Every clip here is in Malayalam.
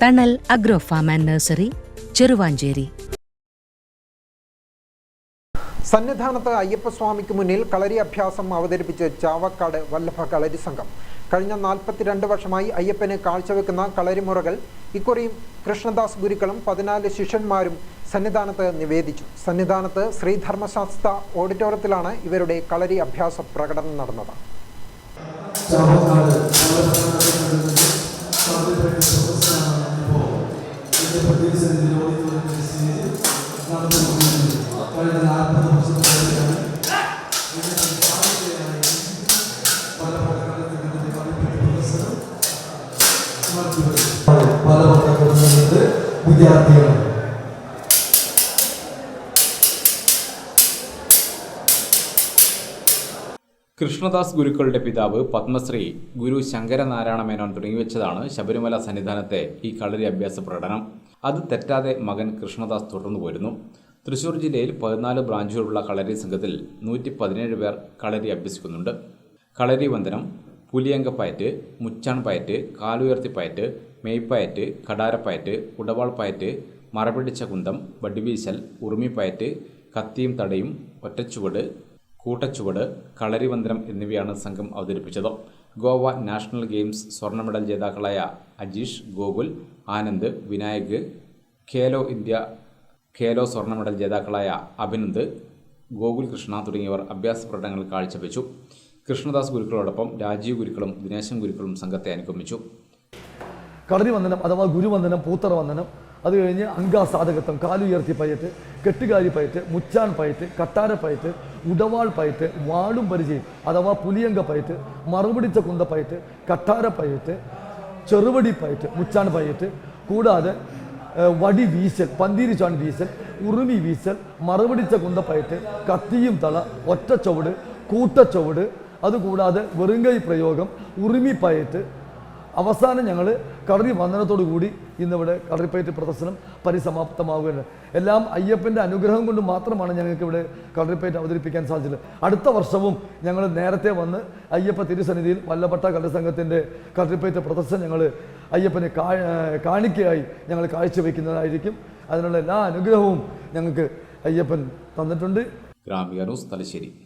Thanal agro farm and nursery Cheruvanchery. സന്നിധാനത്ത് അയ്യപ്പസ്വാമിക്ക് മുന്നിൽ കളരി അഭ്യാസം അവതരിപ്പിച്ച് ചാവക്കാട് വല്ലഭ കളരി സംഘം. കഴിഞ്ഞ നാൽപ്പത്തിരണ്ട് വർഷമായി അയ്യപ്പന് കാഴ്ചവെക്കുന്ന കളരിമുറകൾ ഇക്കുറിയും കൃഷ്ണദാസ് ഗുരുക്കളും പതിനാല് ശിഷ്യന്മാരും സന്നിധാനത്ത് നിവേദിച്ചു. സന്നിധാനത്ത് ശ്രീധർമ്മശാസ്ത്ര ഓഡിറ്റോറിയത്തിലാണ് ഇവരുടെ കളരി അഭ്യാസ പ്രകടനം നടന്നത്. വിദ്യാർത്ഥികളാണ് കൃഷ്ണദാസ് ഗുരുക്കളുടെ പിതാവ് പത്മശ്രീ ഗുരു ശങ്കരനാരായണ മേനോൻ തുടങ്ങിവെച്ചതാണ് ശബരിമല സന്നിധാനത്തെ ഈ കളരി അഭ്യാസ പ്രകടനം. അത് തെറ്റാതെ മകൻ കൃഷ്ണദാസ് തുടർന്നു പോരുന്നു. തൃശൂർ ജില്ലയിൽ പതിനാല് ബ്രാഞ്ചുകളുള്ള കളരി സംഘത്തിൽ നൂറ്റി പതിനേഴ് പേർ കളരി അഭ്യസിക്കുന്നുണ്ട്. കളരി വന്ദനം പുലിയങ്കപ്പയറ്റ് മുച്ചാൺ പയറ്റ് കാലുയർത്തിപ്പയറ്റ് മെയ്പ്പയറ്റ് കടാരപ്പയറ്റ് ഉടവാൾ മറപിടിച്ച കുന്തം വടിവീശൽ ഉറുമിപ്പയറ്റ് കത്തിയും തടയും ഒറ്റച്ചുവട് കൂട്ടച്ചുവട് കളരിവന്ദനം എന്നിവയാണ് സംഘം അവതരിപ്പിച്ചത്. ഗോവ നാഷണൽ ഗെയിംസ് സ്വർണ മെഡൽ ജേതാക്കളായ അജീഷ് ഗോകുൽ ആനന്ദ് വിനായക് ഖേലോ ഇന്ത്യ ഖേലോ സ്വർണ മെഡൽ ജേതാക്കളായ അഭിനന്ദ് ഗോകുൽ കൃഷ്ണ തുടങ്ങിയവർ അഭ്യാസ പ്രകടനങ്ങൾ കാഴ്ചവെച്ചു. കൃഷ്ണദാസ് ഗുരുക്കളോടൊപ്പം രാജീവ് ഗുരുക്കളും ദിനേശൻ ഗുരുക്കളും സംഘത്തെ അനുഗമിച്ചു. കളരി വന്ദനം അഥവാ ഗുരുവന്ദനം പൂത്തറവന്ദനം അത് കഴിഞ്ഞ് അങ്കാസാധകത്വം കാലുയർത്തി പയറ്റ് കെട്ടുകാരി പയറ്റ് മുച്ചാൻ പയറ്റ് കട്ടാര പയറ്റ് ഉടവാൾ പയറ്റ് വാളും പരിചയം അഥവാ പുലിയങ്ക പയറ്റ് മറുപിടിച്ച കുന്ത പയറ്റ് കട്ടാര പയറ്റ് ചെറുവടി പയറ്റ് മുച്ചാൻ പയറ്റ് കൂടാതെ വടി വീശൽ പന്തീരി ചാൻ വീശൽ ഉറുമി വീശൽ മറുപിടിച്ച കുന്ത പയറ്റ് കത്തിയും തള ഒറ്റ ചുവട് കൂട്ടച്ചുവട് അതുകൂടാതെ വെറുങ്കൈ പ്രയോഗം ഉറുമി പയറ്റ് അവസാനം ഞങ്ങൾ കളറി വന്ദനത്തോടു കൂടി ഇന്നിവിടെ കളറിപ്പയറ്റ് പ്രദർശനം പരിസമാപ്തമാവുകയാണ്. എല്ലാം അയ്യപ്പന്റെ അനുഗ്രഹം കൊണ്ട് മാത്രമാണ് ഞങ്ങൾക്ക് ഇവിടെ കളറിപ്പയറ്റ് അവതരിപ്പിക്കാൻ സാധിച്ചത്. അടുത്ത വർഷവും ഞങ്ങൾ നേരത്തെ വന്ന് അയ്യപ്പ തിരുസന്നിധിയിൽ വല്ലപ്പെട്ട കളരി സംഘത്തിന്റെ കളറിപ്പയറ്റ് പ്രദർശനം ഞങ്ങൾ അയ്യപ്പനെ കാണിക്കയായി ഞങ്ങൾ കാഴ്ചവെക്കുന്നതായിരിക്കും. അതിനുള്ള എല്ലാ അനുഗ്രഹവും ഞങ്ങൾക്ക് അയ്യപ്പൻ തന്നിട്ടുണ്ട്. Gramika news Thalassery.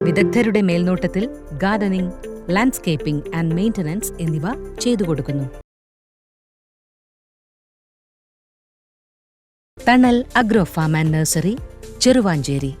വിദഗ്ധരുടെ മേൽനോട്ടത്തിൽ ഗാർഡനിംഗ് ലാൻഡ്സ്കേപ്പിംഗ് ആൻഡ് മെയിന്റനൻസ് എന്നിവ ചെയ്തു കൊടുക്കുന്നു. Thanal agro farm and nursery Cheruvanchery.